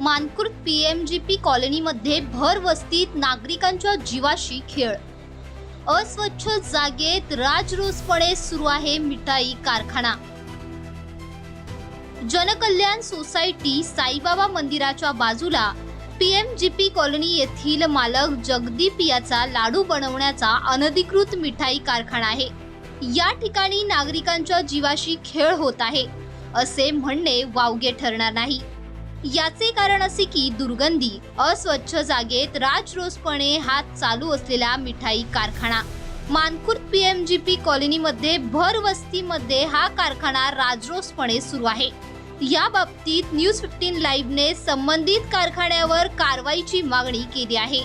मानकुर्द PMGP कॉलनीमध्ये भर वस्तीत नागरिकांच्या जीवाशी खेळ. अस्वच्छ जागेत राजरोसपणे सुरू आहे मिठाई कारखाना. जनकल्याण सोसायटी साईबाबा मंदिराच्या बाजूला पीएमजीपी कॉलनी येथील मालक जगदीप याचा लाडू बनवण्याचा अनधिकृत मिठाई कारखाना आहे. या ठिकाणी नागरिकांच्या जीवाशी खेळ होत आहे असे म्हणणे वावगे ठरणार नाही. याचे कारण असे की दुर्गंधी अस्वच्छ जागेत राजरोसपणे हात चालू असलेला मिठाई कारखाना. मानकुट पी एम जी पी कॉलनीमध्ये भर वस्तीमध्ये हा कारखाना राजरोसपणे सुरू आहे. या बाबतीत न्यूज फिफ्टीन लाईव्हने संबंधित कारखान्यावर कारवाईची मागणी केली आहे.